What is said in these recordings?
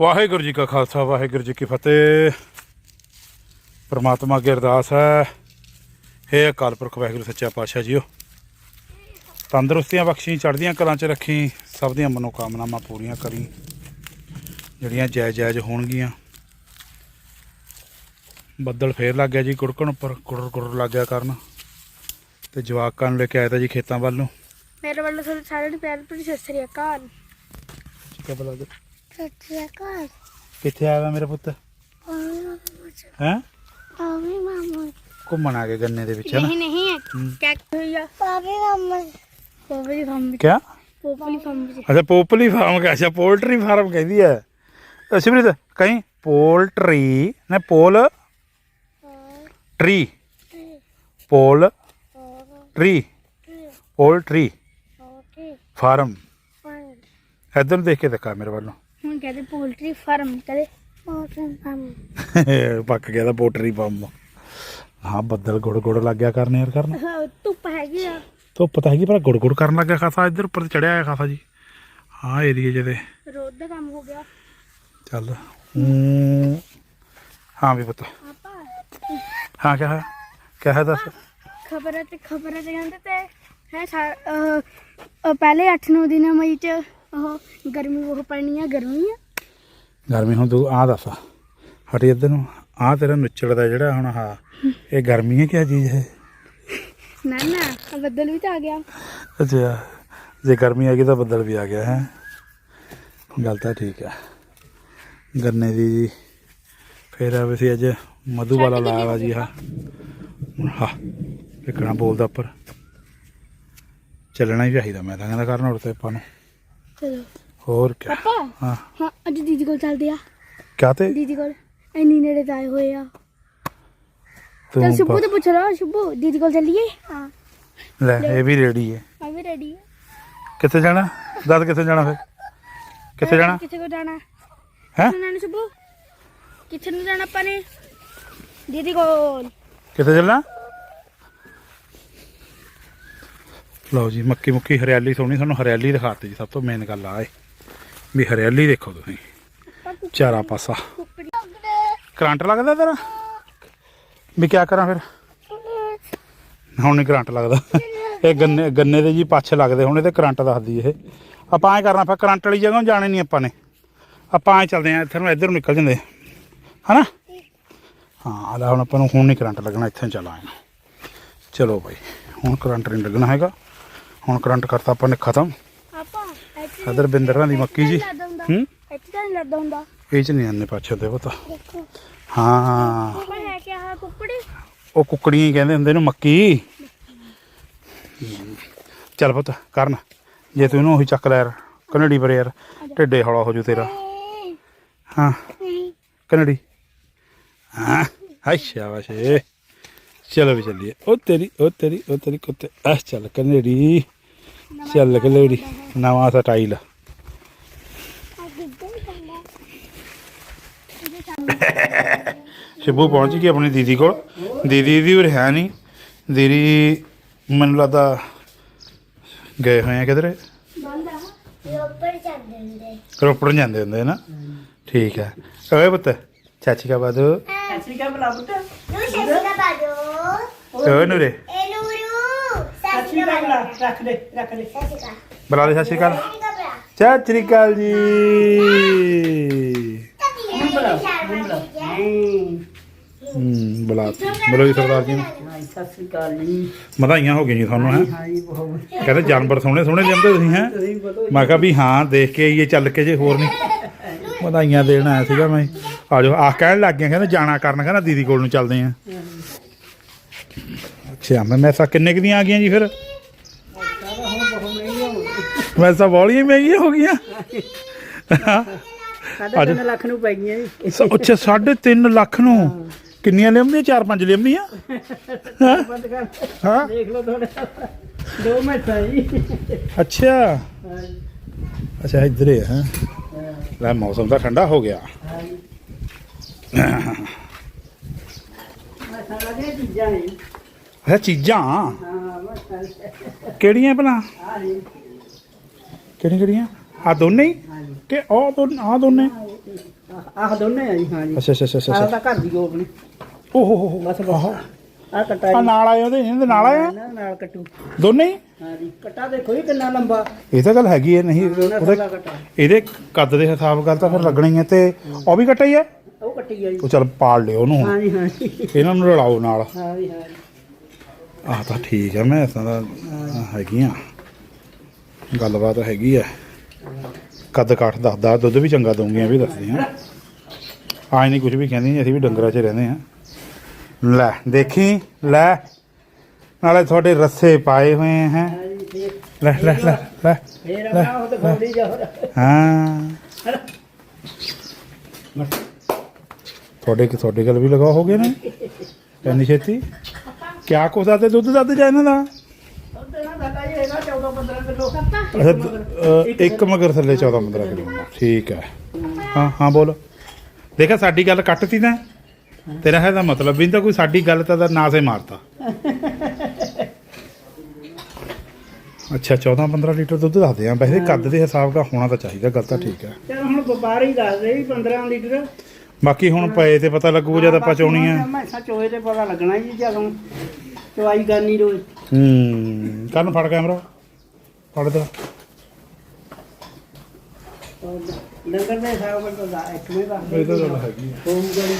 ਵਾਹਿਗੁਰੂ ਜੀ ਕਾ ਖਾਲਸਾ ਵਾਹਿਗੁਰੂ ਜੀ ਕੀ ਫਤਿਹ। ਪ੍ਰਮਾਤਮਾ ਅੱਗੇ ਅਰਦਾਸ ਹੈ। ਹੇ ਅਕਾਲ ਪੁਰਖ ਵਾਹਿਗੁਰੂ ਸੱਚਾ ਪਾਤਸ਼ਾਹ ਜੀਓ। ਤੰਦਰੁਸਤੀਆਂ ਬਖਸ਼ੀ ਚੜ੍ਹਦੀਆਂ ਕਲਾਂ 'ਚ ਰੱਖੀ ਸਭ ਦੀਆਂ ਮਨੋਕਾਮਨਾਵਾਂ ਪੂਰੀਆਂ ਕਰੀ। ਜਿਹੜੀਆਂ ਜਾਇਜ਼ ਜਾਇਜ਼ ਹੋਣਗੀਆਂ। ਬੱਦਲ ਫੇਰ ਲੱਗ ਗਿਆ ਜੀ ਕੁੜਕਣ ਉੱਪਰ ਕੁੜਰ ਕੁੜਰ ਲੱਗ ਗਿਆ ਕਰਨ। ਤੇ ਜਵਾਕਾਂ ਨੂੰ ਲੈ ਕੇ ਆਇਆ ਤਾਂ ਜੀ ਖੇਤਾਂ ਵੱਲ ਨੂੰ। ਮੇਰੇ ਵੱਲੋਂ ਤੁਹਾਨੂੰ ਸਾਰਿਆਂ ਨੂੰ ਪਿਆਰ ਭਰੀ ਸਤਿ ਸ੍ਰੀ ਅਕਾਲ। ਕਿੱਥੇ ਬਲਾ ਸ੍ਰੀ ਅਕਾਲ ਕਿੱਥੇ ਆਇਆ ਵਾ ਮੇਰਾ ਪੁੱਤ? ਹੈ? ਪਾਪੀ ਮਾਮਾ ਘੁੰਮਣ ਆ ਗਏ ਗੰਨੇ ਦੇ ਵਿੱਚ ਹੈ ਨਾ ਨਹੀਂ ਨਹੀਂ ਹੂੰ। ਕਿਆ ਹੋਇਆ ਪਾਪੀ ਮਾਮਾ ਪੋਪਲੀ ਫਾਰਮ ਕਿਆ? ਪੋਪਲੀ ਫਾਰਮ ਵਿੱਚ। ਅੱਛਾ ਪੋਪਲੀ ਫਾਰਮ ਕਹ ਅੱਛਾ ਪੋਲਟਰੀ ਫਾਰਮ ਕਹਿੰਦੀ ਹੈ ਅਸ਼ਮ੍ਰਿਤ ਕਹੀਂ? ਪੋਲਟਰੀ ਨਾ poultry poultry poultry farm ਇੱਧਰ ਨੂੰ ਦੇਖ ਕੇ ਦਿਖਾ ਮੇਰੇ ਵੱਲੋਂ ਹੁਣ ਕਹਿੰਦੇ ਪੋਲਟਰੀ ਫਾਰਮ ਕਹਿੰਦੇ ਪੋਲਟਰੀ ਫਾਰਮ ਪੱਕ ਗਿਆ ਤਾਂ ਪੋਲਟਰੀ ਫਾਰਮ। ਹਾਂ ਬੱਦਲ ਗੁੜ ਗੁੜ ਲੱਗ ਗਿਆ ਕਰਨ ਯਾਰ ਕਰਨ। ਧੁੱਪ ਹੈਗੀ ਆ। ਧੁੱਪ ਤਾਂ ਹੈਗੀ ਪਰ ਗੁੜ ਗੁੜ ਕਰਨ ਲੱਗਾ ਖਾਸਾ ਇੱਧਰ ਉੱਪਰ ਚੜਿਆ ਆਇਆ ਖਾਸਾ ਜੀ। ਹਾਂ ਏਰੀਏ ਜਿਹਦੇ। ਰੋਡ ਦਾ ਕੰਮ ਹੋ ਗਿਆ। ਚੱਲ ਹੂੰ। ਹਾਂ ਵੀ ਪੁੱਤ। ਆਪਾ? ਹਾਂ ਕਿਆ ਹੈ ਕਿਆ ਹੈ ਦੱਸ? ਖਬਰਾਂ ਤੇ ਖਬਰਾਂ ਤੇ ਕਹਿੰਦੇ ਤੇ ਹੈ ਸਾ- ਅਹ, ਅਹ, ਪਹਿਲੇ 8-9 ਦਿਨਾਂ ਮਈ ਚ ਉਹ ਗਰਮੀ ਉਹ ਪੈਣੀ ਆ ਗਰਮੀ ਆ। ਗਰਮੀ ਹੁਣ ਤੂੰ ਆ ਦੱਸ ਹਟੀ ਇੱਧਰ ਨੂੰ। ਆ ਤੇਰਾ ਨੁੱਚੜਦਾ ਜਿਹੜਾ ਹੁਣ ਹਾਂ ਇਹ ਗਰਮੀ ਹੈ ਕਿਆ ਚੀਜ਼ ਹੈ ਨਾ ਨਾ ਬੱਦਲ ਵੀ ਤਾਂ ਆ ਗਿਆ। ਅੱਛਾ ਜੇ ਗਰਮੀ ਆ ਗਈ ਤਾਂ ਬੱਦਲ ਵੀ ਆ ਗਿਆ ਹੈ। ਗੱਲ ਤਾਂ ਠੀਕ ਹੈ ਗੰਨੇ ਦੀ ਜੀ ਫੇਰ ਆ ਵੈਸੇ ਅੱਜ ਮਧੂ ਵਾਲਾ ਲਾਇਆ ਵਾ ਜੀ ਹਾਂ ਹਾਂ ਵਿਕਣਾ ਬੋਲਦਾ ਉੱਪਰ। ਚੱਲਣਾ ਹੀ ਚਾਹੀਦਾ ਮੈਂ ਤਾਂ ਕਹਿੰਦਾ ਕਰਨ ਉੜ ਤੇ ਆਪਾਂ ਨੂੰ। ਚਲੋ। ਹੋਰ ਪਾਪਾ ਹਾਂ। ਹਾਂ ਅੱਜ ਦੀਦੀ ਕੋਲ ਚੱਲਦੇ ਆ। ਕਿਆ ਤੇ ਦੀਦੀ ਕੋਲ ਇੰਨੀ ਨੇੜੇ ਤਾਂ ਆਏ ਹੋਏ ਆ। ਤੂੰ ਚਲ ਸ਼ੁਭੂ ਤੇ ਪੁੱਛ ਲਓ ਸ਼ੁਭੂ ਦੀਦੀ ਕੋਲ ਚੱਲੀਏ? ਹਾਂ। ਲੈ ਇਹ ਵੀ ਰੈਡੀ ਹੈ ਮੈਂ ਵੀ ਰੈਡੀ ਹਾਂ ਕਿੱਥੇ ਜਾਣਾ? ਦੱਸ ਕਿੱਥੇ ਜਾਣਾ ਫਿਰ? ਕਿੱਥੇ ਜਾਣਾ? ਕਿੱਥੇ ਕੋ ਜਾਣਾ? ਹੈ? ਜਾਣਾ ਸ਼ੁਭੂ? ਕਿੱਥੇ ਨੂੰ ਜਾਣਾ ਆਪਾਂ ਨੇ? ਦੀਦੀ ਕੋਲ। ਕਿੱਥੇ ਚੱਲਣਾ? ਲਓ ਜੀ, ਮੱਕੀ ਮੁੱਕੀ ਹਰਿਆਲੀ ਸੋਹਣੀ, ਤੁਹਾਨੂੰ ਹਰਿਆਲੀ ਦਿਖਾਤੀ ਜੀ, ਸਭ ਤੋਂ ਮੇਨ ਗੱਲ ਆ ਏ ਵੀ ਹਰਿਆਲੀ ਦੇਖੋ ਤੁਸੀਂ, ਚਾਰਾ ਪਾਸਾ। ਕਰੰਟ ਲੱਗਦਾ ਤੇਰਾ? ਵੀ ਕਿਆ ਕਰਾਂ ਫਿਰ? ਹੁਣ ਨਹੀਂ ਕਰੰਟ ਲੱਗਦਾ। ਇਹ ਗੰਨੇ ਗੰਨੇ ਦੇ ਜੀ ਪੱਛ ਲੱਗਦੇ, ਹੁਣ ਇਹਦੇ ਕਰੰਟ ਦੱਸਦੀ ਇਹ। ਆਪਾਂ ਐ ਕਰਨਾ ਫਿਰ ਕਰੰਟ ਵਾਲੀ ਜਗ੍ਹਾ ਜਾਣੇ ਨਹੀਂ ਆਪਾਂ ਨੇ। ਆਪਾਂ ਐ ਚੱਲਦੇ ਆ, ਇੱਥੇ ਨੂੰ ਇੱਧਰ ਨੂੰ ਨਿਕਲ ਜਾਂਦੇ। ਹਨਾ? ਹਾਂ ਲੈ ਹੁਣ ਆਪਾਂ ਨੂੰ ਹੁਣ ਨਹੀਂ ਕਰੰਟ ਲੱਗਣਾ, ਇੱਥੇ ਚੱਲ ਆਏ। ਚਲੋ ਭਾਈ ਹੁਣ ਕਰੰਟ ਨਹੀਂ ਲੱਗਣਾ ਹੈਗਾ। ਹੁਣ ਕਰੰਟ ਕਰਤਾ ਆਪਾਂ ਨੇ ਖਤਮ। ਆਪਾਂ ਇੱਧਰ ਬਿੰਦਰਾਂ ਦੀ ਮੱਕੀ ਜੀ। ਹੂੰ? ਇੱਥੇ ਤਾਂ ਨਹੀਂ ਲੱਗਦਾ ਹੁੰਦਾ। ਇਹ ਚ ਨਹੀਂ ਆਨੇ ਪਾਛੇ ਤੇ ਪਤਾ ਦੇਖੋ। ਹਾਂ। ਪਾਪਾ ਹੈ ਕਿ ਆਹ ਕੁੱਕੜੀ। ਉਹ ਕੁੱਕੜੀਆਂ ਹੀ ਕਹਿੰਦੇ ਹੁੰਦੇ ਨੇ ਮੱਕੀ। ਚੱਲ ਪੁੱਤ ਕਰਨ। ਜੇ ਤੂੰ ਇਹਨੂੰ ਉਹੀ ਚੱਕ ਲੈ ਯਾਰ ਕਨੜੀ ਪਰ ਯਾਰ ਢਿੱਡੇ ਹੌਲਾ ਹੋ ਜੂ ਤੇਰਾ। ਹਾਂ। ਕਨੜੀ ਹਾਂ। ਹਾਈ ਸ਼ਾਬਾਸ਼। ਚਲੋ ਵੀ ਚੱਲੀਏ। ਉਹ ਤੇਰੀ ਉਹ ਤੇਰੀ ਉਹ ਤੇਰੀ ਕੁੱਤੇ। ਆ ਚੱਲ ਕਨੜੀ ਚੱਲ ਕਨੜੀ ਨਵਾਂ ਸਟਾਈਲ। ਸ਼ਿਬੂ ਪਹੁੰਚ ਗਈ ਆਪਣੀ ਦੀਦੀ ਕੋਲ। ਦੀਦੀ ਦੀ ਉਰੇ ਹੈ ਨਹੀਂ। ਦੀਦੀ ਮੈਨੂੰ ਲੱਗਦਾ ਗਏ ਹੋਏ ਆ ਕਿਧਰੇ। ਰੋਪੜ ਜਾਂਦੇ ਹੁੰਦੇ ਨਾ। ਠੀਕ ਹੈ। ਓਏ ਪੁੱਤ ਚਾਚੀ ਕਾ ਬਾਦੂ। ਸਤਿ ਕਾ ਬਲਾ ਪੁੱਤ। ਓਏ ਨੂਰੇ। ਸਤਿ ਸ਼੍ਰੀ ਅਕਾਲ। ਬੁਲਾ, ਰੱਖ ਦੇ ਰੱਖ ਦੇ। ਬੁਲਾ ਦੇ ਸਤਿ ਸ਼੍ਰੀ ਅਕਾਲ। ਸਤਿ ਸ਼੍ਰੀ ਅਕਾਲ ਜੀ। ਹੂੰ। ਹੂੰ। ਬੁਲਾ ਬੋਲੋ ਜੀ ਸਰਦਾਰ ਜੀ ਨੂੰ। ਹਾਂ ਸਤਿ ਸ਼੍ਰੀ ਅਕਾਲ ਜੀ। ਵਧਾਈਆਂ ਹੋ ਗਈਆਂ ਜੀ ਤੁਹਾਨੂੰ ਹੈ? ਹਾਂ ਜੀ ਬਹੁਤ। ਕਹਿੰਦੇ ਜਾਨਵਰ ਸੋਹਣੇ ਸੋਹਣੇ ਲਿਆਂਦੇ ਤੁਸੀਂ ਹੈ? ਤੁਸੀਂ ਬੋਲੋ। ਮੈਂ ਕਿਹਾ ਵੀ ਹਾਂ ਦੇਖ ਕੇ ਆਈਏ ਚੱਲ ਕੇ ਜੇ ਹੋਰ ਨਹੀਂ। ਵਧਾਈਆਂ ਦੇਣ ਆਇਆ ਸੀਗਾ ਮੈਂ। ਆ ਜਾਓ ਆ ਕਹਿਣ ਲੱਗ ਗਿਆ ਕਹਿੰਦਾ ਜਾਣਾ ਕਰਨ ਕਹਿੰਦਾ ਦੀਦੀ ਕੋਲ ਨੂੰ ਚੱਲਦੇ ਆ। ਅੱਛਾ ਮੈਂ ਮੈਸਾਂ ਕਿੰਨੇ ਕੁ ਦੀਆਂ ਆ ਗਈਆਂ ਜੀ ਫਿਰ? ਮੈਸਾਂ ਬੋਲੀਆਂ ਮਹਿੰਗੀਆਂ ਹੋ ਗਈਆਂ? ਸਾਢੇ ਤਿੰਨ ਲੱਖ ਨੂੰ ਪੈ ਗਈਆਂ ਜੀ ਅੱਛਾ 3.5 ਲੱਖ ਨੂੰ? ਕਿੰਨੀਆਂ ਲਿਆਉਂਦੀਆਂ? ਚਾਰ ਪੰਜ ਲਿਆਉਂਦੀਆਂ? ਹਾਂ? ਬੰਦ ਕਰ। ਹਾਂ? ਦੇਖ ਲਓ ਥੋੜਾ ਦੋ ਮਿੰਟ ਹੈ ਜੀ। ਅੱਛਾ ਅੱਛਾ ਇੱਧਰ ਹੀ। ਲੈ ਮੌਸਮ ਤਾਂ ਠੰਡਾ ਹੋ ਗਿਆ। ਹਾਂ ਜੀ। ਮੈਂ ਸਾਰਾ ਦੇ ਚੀਜ਼ਾਂ ਨੇ। ਅੱਛਾ ਚੀਜ਼ਾਂ? ਹਾਂ ਕਿਹੜੀਆਂ ਭਲਾ? ਕਿਹੜੀਆਂ ਕਿਹੜੀਆਂ? ਆ ਦੋਨੇ ਹੀ? ਕਿ ਉਹ ਦੋ ਆ ਦੋਨੇ? ਆਹ- ਆਹ ਦੋਨੇ ਆ ਜੀ ਹਾਂਜੀ ਅੱਛਾ ਅੱਛਾ ਅੱਛਾ ਆਹ ਅੱਛਾ ਤਾਂ ਘਰ ਦੀ ਉਹ ਆਪਣੀ ਓਹ ਹੋ ਹੋ ਬਸ ਬਸ। ਆਹ। ਕੱਟਾ ਆ ਜੀ ਨਾਲ ਆਏ ਉਹਦੇ ਇਹਦੇ ਨਾਲ ਆਏ ਆ ਨਾਲ ਨਾਲ ਕੱਟੂ। ਦੋਨੇ ਹੀ? ਹਾਂਜੀ ਕੱਟਾ ਦੇਖੋ ਜੀ ਕਿੰਨਾ ਲੰਬਾ। ਇਹ ਤਾਂ ਗੱਲ ਹੈਗੀ ਹੈ ਨਹੀਂ ਉਹਨਾਂ ਉਹਦੇ ਕੱਟਾ। ਇਹਦੇ ਕੱਦ ਦੇ ਹਿਸਾਬ ਗੱਲ ਤਾਂ ਫਿਰ ਲੱਗਣੀ ਹੈ ਤੇ ਉਹ ਵੀ ਕੱਟਾ ਹੀ? ਹੈ ਉਹ ਕੱਟੀ ਆ ਜੀ। ਉਹ ਚੱਲ ਪਾਲ ਲਿਓ ਉਹਨੂੰ ਹੁਣ। ਹਾਂਜੀ ਹਾਂਜੀ ਇਹਨਾਂ ਨੂੰ ਰਲਾਓ ਨਾਲ। ਹਾਂਜੀ ਹਾਂਜੀ ਆਹ ਤਾਂ ਠੀਕ ਹੈ ਮੈਂ ਤਾਂ ਹੈਗੀਆਂ ਗੱਲਬਾਤ ਹੈਗੀ ਆ। ਕੱਦ ਕਾਠ ਦੱਸਦਾ ਦੁੱਧ ਵੀ ਚੰਗਾ ਦਊਂਗੀਆਂ ਵੀ ਦੱਸਦੀਆਂ ਆਜ ਨਹੀਂ ਕੁਝ ਵੀ ਕਹਿੰਦੀ ਅਸੀਂ ਵੀ ਡੰਗਰਾਂ 'ਚ ਰਹਿੰਦੇ ਆ। ਲੈ ਦੇਖੀ? ਲੈ। ਨਾਲੇ ਤੁਹਾਡੇ ਰੱਸੇ ਪਾਏ ਹੋਏ ਹੈ। ਲੈ ਲੈ ਲੈ ਲੈ। ਫੇਰ ਆਪਣਾ ਉਹ ਤੇ ਖੋਲੀ ਜਾ ਹਾਂ। ਤੁਹਾਡੇ ਕਿ ਤੁਹਾਡੇ ਗੱਲ ਵੀ ਲਗਾ ਹੋ ਗਏ ਨੇ? ਇੰਨੀ ਛੇਤੀ? ਕਿਆ ਆ ਤੇ ਦੁੱਧ ਦੱਧ ਜਾ ਇਹਨਾਂ ਦਾ? ਉਹਦੇ ਨਾਲ ਸਾਡਾ ਜੀ ਹੈਗਾ 14 15 ਕਿਲੋ। ਅੱਛਾ ਦ- ਅ, ਇੱਕ ਮਗਰ ਥੱਲੇ 14 15 ਕਿਲੋ। ਠੀਕ ਹੈ। ਹਾਂ ਹਾਂ ਬੋਲ। ਦੇਖਾ ਸਾਡੀ ਗੱਲ ਕੱਟਤੀ ਤਾਂ ਤੇਰਾ ਹੈ ਦਾ ਮਤਲਬ ਵੀ ਨਹੀਂ ਤਾਂ ਕੋਈ ਸਾਡੀ ਗੱਲ ਤਾਂ ਦਾ ਨਾ ਸੇ ਮਾਰਤਾ। ਅੱਛਾ 14 15 ਲੀਟਰ ਦੁੱਧ ਦੱਸਦੇ ਆ। ਵੈਸੇ ਕੱਦ ਦੇ ਹਿਸਾਬ ਦਾ ਹੋਣਾ ਤਾਂ ਚਾਹੀਦਾ। ਗੱਲ ਤਾਂ ਠੀਕ ਹੈ। ਚਲ ਹੁਣ ਵਪਾਰ ਹੀ ਦੱਸ ਦੇ ਵੀ 15 ਲੀਟਰ। ਬਾਕੀ ਹੁਣ ਪਏ ਤੇ ਪਤਾ ਲੱਗੂ ਜਦ ਆਪਾਂ ਚੋਣੀ ਆ। ਮੈਂ ਚੋਏ ਤੇ ਪਤਾ ਲੱਗਣਾ ਜੀ ਜਦੋਂ ਚਵਾਈ ਕਰਨੀ ਰੋਜ਼। ਹੂੰ ਕਰਨ ਫੜ ਕੈਮਰਾ ਫੜ ਦੇ ਡੰਗਰ ਦੇ ਨਾਲ ਤਾਂ ਦਾ- ਇੱਕ ਵੀ ਦੱਸ ਇਹ ਤਾਂ ਗੱਲ ਹੈਗੀ ਹੋਊਗਾ ਜੀ।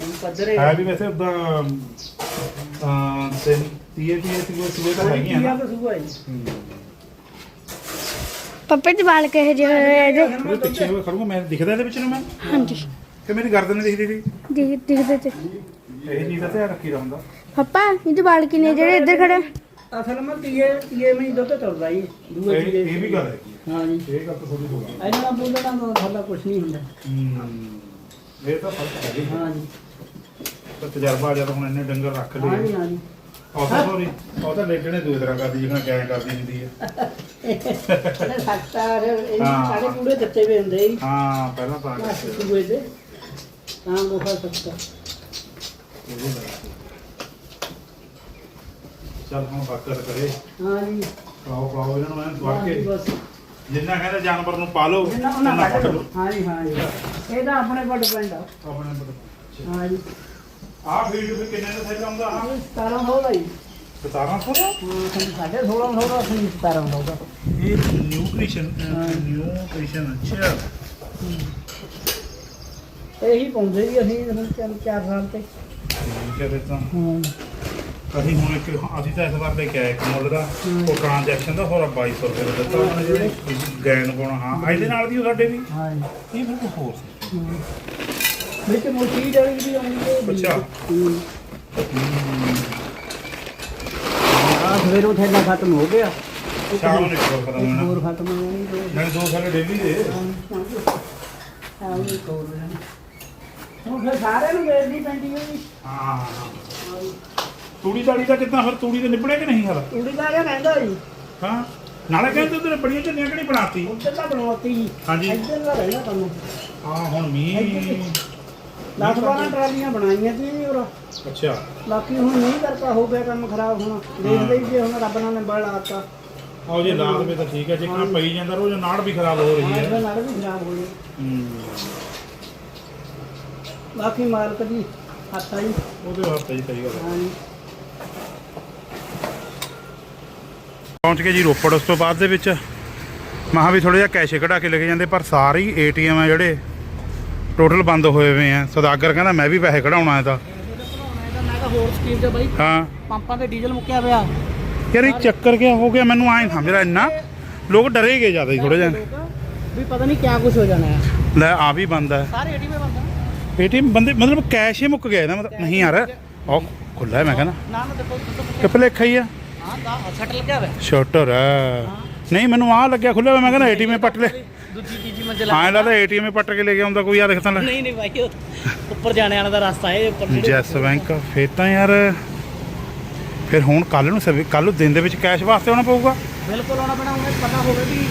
ਹੁਣ ਪੱਧਰੇ ਹੈ ਵੀ ਵੈਸੇ ਉਦਾਂ ਤਾਂ ਤੇ ਤੀਏ ਤੀਏ ਤੀਏ ਸੂਏ ਤਾਂ ਹੈਗੀਆਂ ਨਾ। ਤਾਂ ਸੁਭਾ ਜੀ ਪੱਪੇ ਦੇ ਵਾਲ ਕਹੇ ਜਿਹੇ ਹੋਏ ਆ ਇਹਦੇ? ਉਹਦੇ ਪਿੱਛੇ ਹੋਏ ਖੜੂਗਾ ਮੈਂ ਦਿਖਦਾ ਇਹਦੇ ਵਿੱਚ ਨੂੰ ਮੈਂ? ਹਾਂਜੀ। ਕਿ ਮੇਰੀ ਗਰਦਨ ਨਹੀਂ ਦਿਖਦੀ ਦੀ ਦਿਖ ਦਿਖਦੇ ਤੇ। ਇਹ ਚੀਜ਼ ਦਾ ਧਿਆਨ ਰੱਖੀਦਾ ਹੁੰਦਾ ਪੱਪਾ ਇਹਦੇ ਵਾਲ ਕਿਨੇ ਜਿਹੜੇ ਇੱਧਰ ਖੜੇ? ਅਸਲ ਮੈਂ ਤੀਏ ਤੀਏ ਮੈਂ ਦੁੱਧ ਤੁਰਦਾ ਜੀ ਦੂਏ ਇਹ ਇਹ ਵੀ ਗੱਲ ਹੈ। ਹਾਂ ਜੀ। ਇਹ ਗੱਲ ਤਾਂ ਥੋੜੀ ਹੋਣੀ ਇਹਨਾਂ ਨਾਲ ਬੋਲਣਾ ਤਾਂ ਥੱਲਾ ਕੁਝ ਨਹੀਂ ਹੁੰਦਾ। ਹੂੰ। ਇਹ ਤਾਂ ਫ਼ਰਕ ਹੈਗੀ ਹਾਂ ਜੀ। ਤਾਂ ਤਜਰਬਾ ਜਦ ਹੁਣ ਇੰਨੇ ਡੰਗਰ ਰੱਖ ਹਾਂ ਜੀ ਲਏ ਹਾਂ ਜੀ। ਉਹ ਤਾਂ ਸੋਰੀ ਉਹ ਤਾਂ ਲੇਟਣੇ ਦੂਏ ਤਰ੍ਹਾਂ ਕਰਦੀ ਜਿਵੇਂ ਗੈਂ ਕਰਦੀ ਹੁੰਦੀ ਹੈ ਇਹਨੇ ਸਖਤਾ ਇਹ ਹਾਂ। ਸਾਰੇ ਪੂਰੇ ਦਿੱਤੇ ਵੇ ਹੁੰਦੇ ਜੀ ਹਾਂ ਪਹਿਲਾਂ ਤਾਂ ਬਸ ਸੂਏ ਦੇ। ਤਾਂ ਮੋਖਾ ਸਖਤਾ ਚੱਲ ਹੁਣ ਬਾਕਰ ਕਰੇ। ਹਾਂ ਜੀ। ਪਾਓ ਪਾਓ ਇਹਨਾਂ ਨੂੰ ਐਂ ਦਵਾ ਹਾਂ ਜੀ, ਕੇ ਬਸ। ਜਿੰਨਾ ਕਹਿੰਦੇ ਜਾਨਵਰ ਨੂੰ ਪਾਲੋ ਇਹਨਾਂ ਉਹਨਾਂ ਕੱਢ ਲਓ। ਹਾਂ ਜੀ ਹਾਂ ਜੀ। ਇਹ ਤਾਂ ਆਪਣੇ ਵੱਡ ਪੈਂਦਾ ਆਪਣੇ ਬੜੇ ਹਾਂ ਜੀ। ਆਹ ਫੀਡ ਵੀ ਕਿੰਨੇ ਦਾ ਥੈਲਾ ਹੁੰਦਾ ਆਹ? 1700 ਦਾ ਜੀ। 1700 ਦਾ? ਹਾਂ ਸਾਡੇ 1600 ਦਾ ਅਸੀਂ 1700 ਦਾ। ਇਹ ਨਿਊਟ੍ਰੀਸ਼ਨ ਨਿਊਟ੍ਰੀਸ਼ਨ ਅੱਛਾ। ਇਹੀ ਪਾਉਂਦੇ ਜੀ ਅਸੀਂ ਤਿੰਨ ਚਾਰ ਸਾਲ ਤੇ। ਠੀਕ ਹੈ ਫਿਰ ਤਾਂ। ਹਾਂ। ਅਸੀਂ ਹੁਣ ਇੱਕ ਅਸੀਂ ਤਾਂ ਇਸ ਵਾਰ ਲੈ ਕੇ ਆਏ ਮੁੱਲ ਦਾ। ਉਹ ਟ੍ਰਾਂਜੈਕਸ਼ਨ ਦਾ ਹੋਰ 2200 ਰੁਪਏ ਦਾ ਦਿੱਤਾ। ਉਹਨਾਂ ਨੇ ਜਿਹੜੇ ਗੈਨ ਪਾਉਣਾ ਹਾਂ। ਇਹਦੇ ਨਾਲ ਦੀ ਉਹ ਸਾਡੇ ਵੀ। ਹਾਂ ਇਹ ਬਿਲਕੁਲ ਹੋਰ ਸੀ। ਵਿੱਚ ਮੋਟੀ ਡਲੀ ਵੀ ਆਉਂਦੀ ਹੈ ਅੱਛਾ। ਆ ਸਵੇਰੋਂ ਥੈਲਾ ਖਤਮ ਹੋ ਗਿਆ। ਸ਼ਾਮ ਨੂੰ ਨਿਕਲ ਖਤਮ ਇੱਕ ਹੋਣਾ। ਹੋਰ ਖਤਮ ਹੋ ਜਾਣੀ ਤੇ ਮੈਂ ਦੋ ਸਾਲ ਡੇਲੀ ਦੇ। ਹਾਂ ਉਹ ਤੋੜ ਲੈਣੀ ਹੁਣ ਫਿਰ ਸਾਰਿਆਂ ਨੂੰ ਵੇਚਣੀ ਪੈਂਦੀ ਹੈ ਜੀ। ਹਾਂ ਤੂੜੀ ਦਾੜੀ ਦਾ ਕਿੱਦਾਂ ਫਿਰ? ਤੂੜੀ ਦੇ ਨਿਪੜੇ ਕਿ ਨਹੀਂ ਹਾਲ? ਕੁੜੀ ਦਾ ਇਹ ਕਹਿੰਦਾ ਜੀ। ਹਾਂ। ਨਾਲੇ ਕਹਿੰਦੇ ਉਧਰ ਬੜੀਆਂ ਝੰਡੀਆਂ ਕਿਹੜੀ ਬਣਾਤੀ? ਉੱਧਰ ਤਾਂ ਬਣਾਤੀ ਹਾਂਜੀ। ਇੱਧਰ ਦਾ ਰਹਿਣਾ ਤੁਹਾਨੂੰ। ਹਾਂ ਹੁਣ ਮੀਂਹ। 10 12 ਟਰਾਲੀਆਂ ਬਣਾਈਆਂ ਸੀ ਜੀ ਹੋਰ। ਅੱਛਾ। ਬਾਕੀ ਹੁਣ ਨਹੀਂ ਕਰਤਾ ਹੋ ਗਿਆ ਕੰਮ ਖਰਾਬ ਹੋਣਾ। ਦੇਖਦੇ ਹੀ ਜੇ ਹੁਣ ਰੱਬ ਨਾਲ ਨਿਬੜ ਲਾਤਾ। ਆਓ ਜੇ ਲਾਦ ਵੀ ਤਾਂ ਠੀਕ ਹੈ ਜੇ ਕਿਹਾ ਪਈ ਜਾਂਦਾ ਰੋਜ਼ ਨਾੜ ਵੀ ਖਰਾਬ ਹੋ ਰਹੀ ਹਾਂ। ਨਾਲ ਵੀ ਖਰਾਬ ਹੋ ਗਿਆ ਹੂੰ। ਬਾਕੀ ਮਾਲਕ ਦੀ ਹੱਥ ਆ ਜੀ ਉਹਦੇ ਵਾਸਤੇ ਹੀ ਸਹੀ ਗੱਲ ਹੈ। ਜੀ ਪਹੁੰਚ ਗਏ ਜੀ ਰੋਪੜ ਉਸ ਤੋਂ ਬਾਅਦ ਦੇ ਵਿੱਚ। ਮਹਾ ਵੀ ਥੋੜਾ ਜਿਹਾ ਕੈਸ਼ ਕਢਾ ਕੇ ਲੈ ਕੇ ਜਾਂਦੇ ਪਰ ਸਾਰੇ ਏਟੀਐਮ ਆ ਜਿਹੜੇ। ਟੋਟਲ ਬੰਦ ਹੋਏ ਹੋਏ ਆ। ਸੌਦਾਗਰ ਕਹਿੰਦਾ ਮੈਂ ਵੀ ਪੈਸੇ ਕਢਾਉਣਾ ਹੈ ਤਾਂ। ਮੈਂ ਤਾਂ ਹੋਰ ਸਕੀਮ ਤੇ ਬਾਈ ਹਾਂ। ਪੰਪਾਂ ਤੇ ਡੀਜ਼ਲ ਮੁੱਕਿਆ ਪਿਆ। ਯਾਰ ਇਹ ਚੱਕਰ ਕਿਆ ਹੋ ਗਿਆ? ਮੈਨੂੰ ਐਂ ਸਮਝ ਰਿਹਾ ਇੰਨਾ। ਲੋਕ ਡਰੇ ਗਏ ਜ਼ਿਆਦਾ ਹੀ ਥੋੜੇ ਜਿਹਾ। ਵੀ ਪਤਾ ਨਹੀਂ ਕਿਆ ਕੁਝ ਹੋ ਜਾਣਾ ਹੈ। ਲੈ ਆ ਵੀ ਬੰਦ ਹੈ। ਸਾਰੇ ਏਟੀਐਮ ਬੰਦਾ ਏਟੀਐਮ ਬੰਦੇ ਮਤਲਬ ਕੈਸ਼ ਹੀ ਮੁੱਕ ਗਿਆ ਇਹਦਾ ਮਤਲਬ। ਨਹੀਂ ਯਾਰ ਉਹ ਖੁੱਲਾ ਹੈ ਮੈਂ ਕਹਿੰਦਾ। ਨਾ ਨਾ ਦੇਖੋ ਕਿ ਭੁਲੇਖਾ ਹੀ ਆ? ਹਾਂ ਦਾ ਛੱਟ ਲੱਗਿਆ ਹੋਇਆ। ਸ਼ਟਰ ਹੈ। ਨਹੀਂ ਮੈਨੂੰ ਆ ਲੱਗਿਆ ਖੁੱਲਾ ਮੈਂ ਕਹਿੰਦਾ ਏਟੀਐਮ ਪੱਟ ਲੈ। ਦੂਜੀ ਤੀਜੀ ਮੰਜ਼ਿਲ ਲੱਗਦਾ ਏਟੀਐਮ ਪੱਟ ਕੇ ਲੈ ਕੇ ਆਉਂਦਾ ਕੋਈ ਆ ਦੇਖ ਤਾਂ ਲੈ। ਨਹੀਂ ਨਹੀਂ ਭਾਈ ਉਹ ਉੱਪਰ ਜਾਣੇ ਵਾਲਾ ਦਾ ਰਸਤਾ ਹੈ ਉੱਪਰ ਜਿਹੜੇ- ਜੈਸ ਬੈਂਕ ਫੇਰ ਤਾਂ ਯਾਰ ਫਿਰ ਹੁਣ ਕੱਲ ਨੂੰ ਸਵੇ ਕੱਲ ਨੂੰ ਦਿਨ ਦੇ ਵਿੱਚ ਕੈਸ਼ ਵਾਸਤੇ ਆਉਣਾ ਪਊਗਾ। ਬਿਲਕੁਲ ਆਉਣਾ ਪੈਣਾ ਉਹਨੇ ਪਤਾ ਹੋਵੇ ਵੀ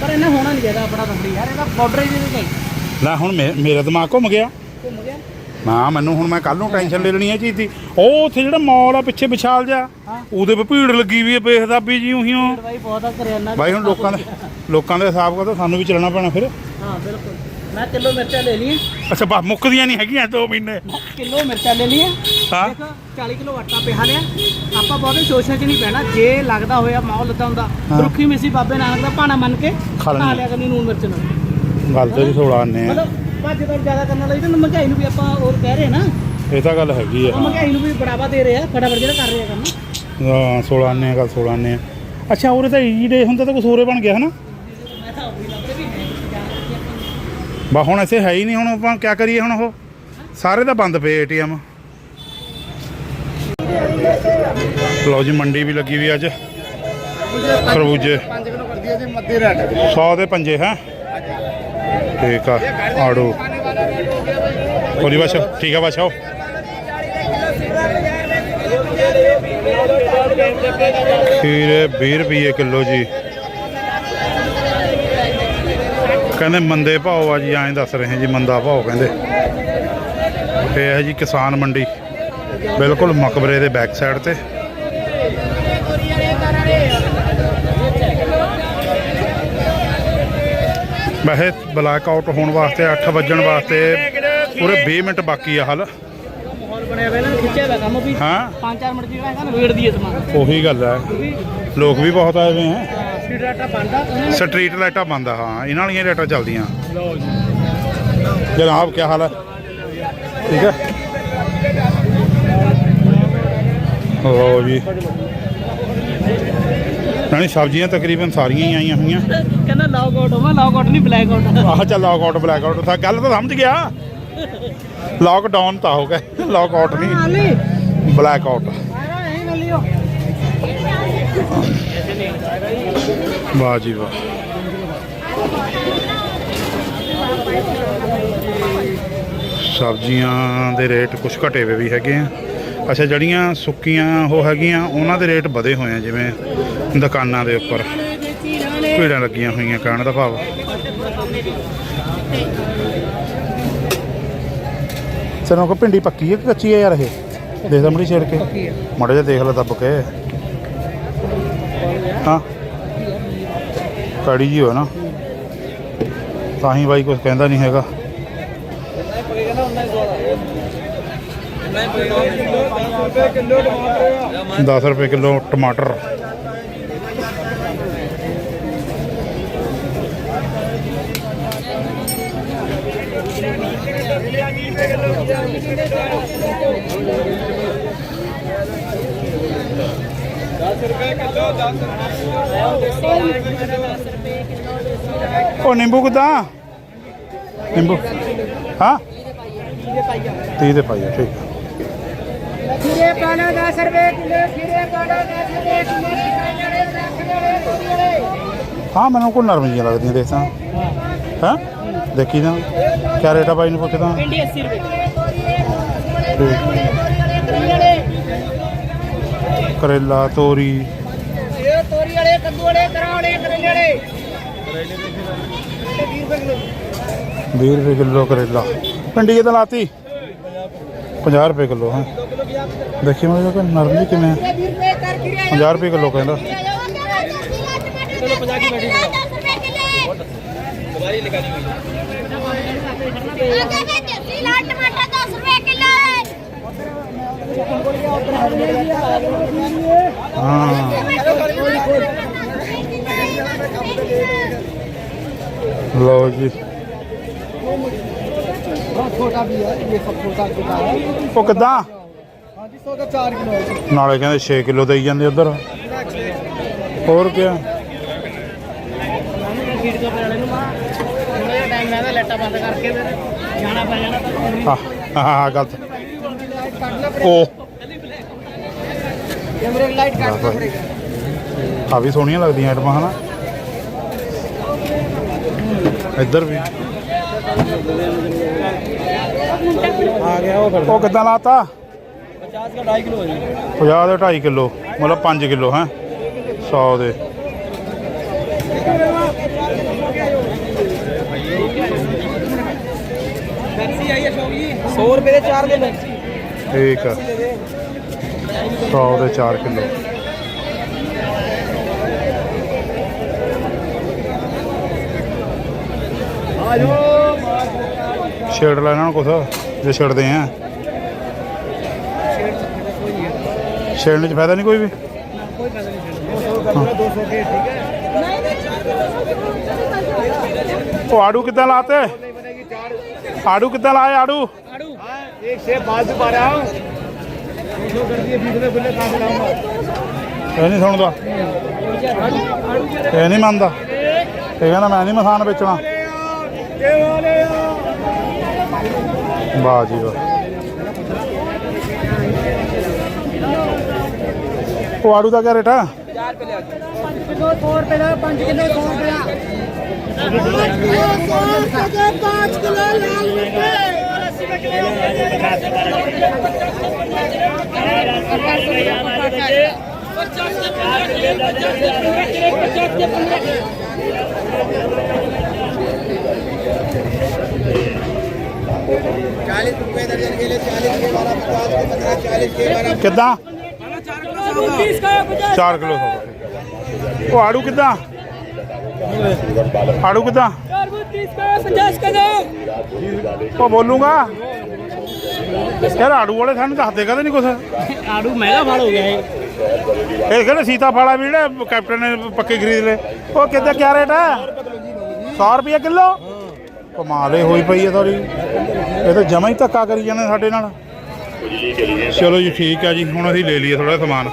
ਪਰ ਇਹਨਾਂ ਹੋਣਾ ਨਹੀਂ ਚਾਹੀਦਾ ਆਪਣਾ ਕੰਪਨੀ ਯਾਰ ਇਹਦਾ ਬਾਰਡਰ ਹੀ ਨਹੀਂ ਚਾਹੀਦਾ ਲੈ ਹੁਣ ਮੇ- ਮੇਰਾ ਦਿਮਾਗ ਘੁੰਮ ਗਿਆ। ਘੁੰਮ ਗਿਆ? ਨਾ ਮੈਨੂੰ ਹੁਣ ਮੈਂ ਕੱਲ ਨੂੰ ਟੈਨਸ਼ਨ ਲੈ ਲੈਣੀ ਹੈ ਚੀਜ਼ ਦੀ। ਉਹ ਉੱਥੇ ਜਿਹੜਾ ਮਾਲ ਆ ਪਿੱਛੇ ਵਿਸ਼ਾਲ ਜਾ ਉਹਦੇ 'ਤੇ ਭੀੜ ਲੱਗੀ ਵੀ ਹੈ ਬੇਹਦਾਬੀ ਜੀ ਉਹੀਓ। ਬਾਈ ਬਹੁਤ ਆ ਕਰਿਆਨਾ ਬਾਈ ਹੁਣ ਲੋਕਾਂ ਦੇ ਲੋਕਾਂ ਦੇ ਹਿਸਾਬ ਕਰ ਤਾਂ ਸਾਨੂੰ ਵੀ ਚੱਲਣਾ ਪੈਣਾ ਫਿਰ। ਹਾਂ ਬਿਲਕੁਲ। ਮੈਂ ਕਿਲੋ ਮਿਰਚਾਂ ਲੈ ਲਈਆਂ। ਅੱਛਾ ਬਸ ਮੁੱਕਦੀਆਂ ਨਹੀਂ ਹੈਗੀਆਂ 2 ਮਹੀਨੇ। ਕਿਲੋ ਮਿਰਚਾਂ ਲੈ ਲਈਆਂ। ਹਾਂ। ਦੇਖ 40 ਕਿਲੋ ਆਟਾ ਪਿਆ ਲਿਆ। ਆਪਾਂ ਬਹੁਤੇ ਸੋਚਣ ਚ ਨਹੀਂ ਪੈਣਾ ਜੇ ਲੱਗਦਾ ਹੋਇਆ ਮਾਹੌਲ ਲੱਦਾ ਹੁੰਦਾ ਹਾਂ। ਰੁੱਖੀ ਮਿੱਸੀ ਬਾਬੇ ਨਾਨਕ ਦਾ ਭਾਣਾ ਮੰਨ ਕੇ ਖਾ ਲੈਣੀ। ਖਾ ਲਿਆ ਕਰਨੀ ਨੂਨ ਮਿਰਚ ਨਾਲ। ਗੱਲ ਤੇ 16 ਆਨੇ ਆ। ਮਤਲਬ ਭੱਜ ਦੌੜ ਜ਼ਿਆਦਾ ਕਰਨ ਵਾਲੀ ਤਾਂ ਮਹਿੰਗਾਈ ਨੂੰ ਵੀ ਆਪਾਂ ਹੋਰ ਕਹਿ ਰਹੇ ਨਾ। ਇਹ ਤਾਂ ਗੱਲ ਹੈਗੀ ਆ। ਮਹਿੰਗਾਈ ਨੂੰ ਵੀ ਬੜਾਵਾ ਦੇ ਰਹੇ ਆ ਫਟਾਫਟ ਜਿਹੜਾ ਕਰ ਰਹੇ ਆ ਕੰਮ। ਹਾਂ 16 ਆਨੇ ਆ ਗੱਲ 16 ਆਨੇ ਆ। ਅੱਛਾ ਉਰੇ ਤਾਂ ਈ ਡੇ ਹੁੰਦਾ ਤਾਂ ਕੁਛ ਹੋਰੇ ਬਣ ਗਿਆ ਹਨਾ? ਮੈਂ ਤਾਂ ਉਹੀ ਲੱਭਦੇ ਵੀ ਨਹੀਂ ਬਾ ਹੁਣ ਐਸੇ ਹੈ ਹੀ ਨਹੀਂ ਹੁਣ ਆਪਾਂ ਕੀ ਕਰੀਏ ਹੁਣ ਉਹ? ਸਾਰੇ ਤਾਂ ਬੰਦ ਪਏ ਏਟੀਐਮ। ਲਓ ਜੀ ਮੰਡੀ ਵੀ ਲੱਗੀ ਵੀ ਅੱਜ। ਖਰਬੂਜੇ। 5 ਕਿਲੋ ਕਰਦੀ ਹੈ ਜੀ ਮੱਦੀ ਰੇਟ 100 ਦੇ ਪੰਜੇ ਹੈ? ਠੀਕ ਆ, ਆੜੂ। ਹੋਰੀ ਬਾਸ਼ਾ, ਠੀਕ ਆ ਬਾਸ਼ਾ ਖੀਰੇ 20 ਰੁਪਏ ਕਿਲੋ ਜੀ। ਕਹਿੰਦੇ ਮੰਦੇ ਭਾਓ ਆ ਜੀ, ਐਂ ਦੱਸ ਰਹੇ ਜੀ, ਮੰਦਾ ਭਾਓ ਕਹਿੰਦੇ। ਇਹ ਹੈ ਜੀ ਕਿਸਾਨ ਮੰਡੀ, ਬਿਲਕੁਲ ਮਕਬਰੇ ਦੇ ਬੈਕ ਸਾਈਡ ਤੇ। ਵੈਸੇ ਬਲੈਕ ਆਊਟ ਹੋਣ ਵਾਸਤੇ 8 ਵੱਜਣ ਵਾਸਤੇ ਪੂਰੇ 20 ਮਿੰਟ ਬਾਕੀ ਆ ਹਲ। ਮਾਹੌਲ ਬਣਿਆ ਹੋਇਆ ਨਾ ਖਿੱਚਿਆ ਹੋਇਆ ਕੰਮ ਵੀ। ਹਾਂ। 5-4 ਮਿੰਟ ਜਿਹੜਾ ਹੈਗਾ ਨਾ ਵੇੜ ਦੀ ਸਮਾਨ। ਉਹੀ ਗੱਲ ਹੈ। ਲੋਕ ਵੀ ਬਹੁਤ ਆਏ ਹੋਏ ਨੇ ਸਟਰੀਟ ਲਾਈਟਾਂ ਬੰਦ ਆ ਹਾਂ। ਇਹਨਾਂ ਵਾਲੀਆਂ ਲਾਈਟਾਂ ਚੱਲਦੀਆਂ। ਜਨਾਬ ਕੀ ਹਾਲ ਹੈ ਠੀਕ ਹੈ ਲਓ ਜੀ। ਨਾਲੇ ਸਬਜ਼ੀਆਂ ਤਕਰੀਬਨ ਸਾਰੀਆਂ ਹੀ ਆਈਆਂ ਹੋਈਆਂ। ਕਹਿੰਦਾ ਲੌਗ ਆਊਟ ਹੋਵਾ ਲੌਗ ਆਊਟ ਨਹੀਂ ਬਲੈਕ ਆਊਟ ਆਹ ਚੱਲ ਲੌਕ ਆਊਟ ਬਲੈਕ ਆਊਟ ਤਾਂ ਗੱਲ ਤਾਂ ਸਮਝ ਗਿਆ। ਲੌਕ ਡਾਊਨ ਤਾਂ ਹੋ ਗਿਆ ਲੌਕ ਆਊਟ ਨਹੀਂ। ਬਲੈਕ ਆਊਟ ਵਾਹ ਜੀ ਵਾਹ। ਸਬਜ਼ੀਆਂ ਦੇ ਰੇਟ ਕੁਝ ਘਟੇ ਹੋਏ ਵੀ ਹੈਗੇ ਆ। ਅੱਛਾ ਜਿਹੜੀਆਂ ਸੁੱਕੀਆਂ ਉਹ ਹੈਗੀਆਂ ਉਹਨਾਂ ਦੇ ਰੇਟ ਵਧੇ ਹੋਏ ਆ ਜਿਵੇਂ ਦੁਕਾਨਾਂ ਦੇ ਉੱਪਰ। ਭੀੜਾਂ ਲੱਗੀਆਂ ਹੋਈਆਂ ਕਹਿਣ ਦਾ ਭਾਵ। ਸਰੋਂ ਕੋ ਭਿੰਡੀ ਪੱਕੀ ਹੈ ਕਿ ਕੱਚੀ ਹੈ ਯਾਰ ਇਹ? ਦੇਖ ਮੜੀ ਛੇੜ ਕੇ। ਮਾੜਾ ਜਿਹਾ ਦੇਖ ਲੈ ਦੱਬ ਕੇ। ਹਾਂ। ਕੜੀ ਜੀ ਹੋ ਨਾ। ਤਾਂ ਹੀ ਬਾਈ ਕੁਝ ਕਹਿੰਦਾ ਨਹੀਂ ਹੈਗਾ। ਦਸ ਰੁਪਏ ਕਿਲੋ ਟਮਾਟਰ। ਉਹ ਨਿੰਬੂ ਕਿਦਾਂ? ਨਿੰਬੂ ਹਾਂ? 30 ਦੇ ਪਾਈਆ ਠੀਕ ਆ। ਖੀਰੇ ਪਾਣਾ 10 ਰੁਪਏ ਕਿਲੋ ਖੀਰੇ ਪਾਣਾ 10 ਰੁਪਏ ਹਾਂ ਮੈਨੂੰ ਕੋਈ ਨਰਮ ਜਿਹੀਆਂ ਲੱਗਦੀਆਂ ਦੇਖ ਤਾਂ। ਹਾਂ? ਦੇਖੀ ਤਾਂ। ਕਿਆ ਰੇਟ ਆ ਬਾਈ ਨੂੰ ਪੁੱਛਦਾ ਭਿੰਡੀ 80 ਰੁਪਏ ਕਰੇਲਾ ਤੋਰੀ। ਇਹ ਤੋਰੀ ਵਾਲੇ ਕੱਦੂ ਵਾਲੇ ਕਰਾ ਵਾਲੇ ਕਰੇਲੇ ਵਾਲੇ। 20 ਰੁਪਏ ਕਿਲੋ ਕਰੇਲਾ। ਭਿੰਡੀ ਕਿਦਾਂ ਲਾਤੀ? 50 ਰੁਪਏ ਕਿਲੋ ਹਾਂ। ਦੇਖੀ ਮੈਂ ਜੋ ਕਿ ਨਰਮੀ ਕਿਵੇਂ 50 ਰੁਪਏ ਕਿਲੋ ਕਹਿੰਦਾ। ਚਲੋ 50 ਕੀ ਬੈਠੀ ਦੁਬਾਰੀ ਲਗਾ ਦੀ ਲਓ ਜੀ। ਉਹ ਕਿਦਾਂ? ਨਾਲੇ ਕਹਿੰਦੇ 6 ਕਿਲੋ ਦੇਈ ਜਾਂਦੇ ਉਧਰ। ਹੋਰ ਕੀ ਹਾਂ ਗਲਤ। ਉਹ ਆ ਵੀ ਸੋਹਣੀਆਂ ਲੱਗਦੀਆਂ ਐਟਮਾਂ ਹਨਾ? ਇੱਧਰ ਵੀ। ਆ ਗਿਆ ਉਹ ਉਹ ਕਿੱਦਾਂ ਲਾਤਾ? 50 ਦੇ 2.5 ਕਿਲੋ ਮਤਲਬ 5 ਕਿਲੋ ਹੈ? 100 ਦੇ। ਬੈਂਸੀ ਆਈ ਹੈ 100 ਰੁਪਏ ਦੇ 4 ਕਿਲੋ। ਠੀਕ ਆ। 100 ਦੇ 4 ਕਿਲੋ। ਛੇੜ ਲੈਣਾ ਕੁਛ ਜੇ ਛੇੜਦੇ ਆ। ਛੇੜਨ ਚ ਫਾਇਦਾ ਨਹੀਂ ਕੋਈ ਵੀ ਉਹ ਆੜੂ ਕਿੱਦਾਂ ਲਾਤੇ ਆੜੂ ਕਿੱਦਾਂ ਲਾਏ ਆੜੂ एक से बाजू पा रहा हूँ दो कर दिए बीस में बुल्ले कहाँ से लाऊंगा ਇਹ ਨਹੀਂ ਸੁਣਦਾ ਇਹ ਨਹੀਂ ਮੰਨਦਾ ਇਹ ਕਹਿੰਦਾ ਮੈਂ ਨਹੀਂ ਮਸਾਨ ਵੇਚਣਾ ਵਾਹ ਜੀ ਵਾਹ ਉਹ ਆੜੂ ਦਾ ਕਿਆ ਰੇਟ ਆ चालीस रुपए दर्जन के लिए चालीस के बारह पचास के पंद्रह चालीस के बारह ਕਿੱਦਾਂ 4 ਕਿਲੋ ਉਹ ਆੜੂ ਕਿੱਦਾਂ? ਆੜੂ ਕਿੱਦਾਂ? ਉਹ ਬੋਲੂਗਾ? ਯਾਰ ਆੜੂ ਵਾਲੇ ਸਾਨੂੰ ਦੱਸਦੇ ਕਦੇ ਨਹੀਂ ਕੁਛ। ਆੜੂ ਮਹਿੰਗਾ ਫਲ ਹੋ ਗਿਆ ਇਹ। ਇਹ ਕਿਹੜੇ ਸੀਤਾ ਫਾਲਾ ਵੀ ਜਿਹੜੇ ਕੈਪਟਨ ਨੇ ਪੱਕੇ ਖਰੀਦ ਲਏ? ਉਹ ਕਿੱਦਾਂ ਕਿਆ ਰੇਟ ਹੈ 100 ਰੁਪਏ ਕਿਲੋ? ਕਮਾਲ ਹੋਈ ਪਈ ਹੈ ਥੋੜੀ ਇਹ ਤਾਂ ਜਮਾ ਹੀ ਧੱਕਾ ਕਰੀ ਜਾਂਦੇ ਸਾਡੇ ਨਾਲ। ਚਲੋ ਜੀ ਠੀਕ ਆ ਜੀ ਹੁਣ ਅਸੀਂ ਲੈ ਲਈਏ ਥੋੜਾ ਸਮਾਨ।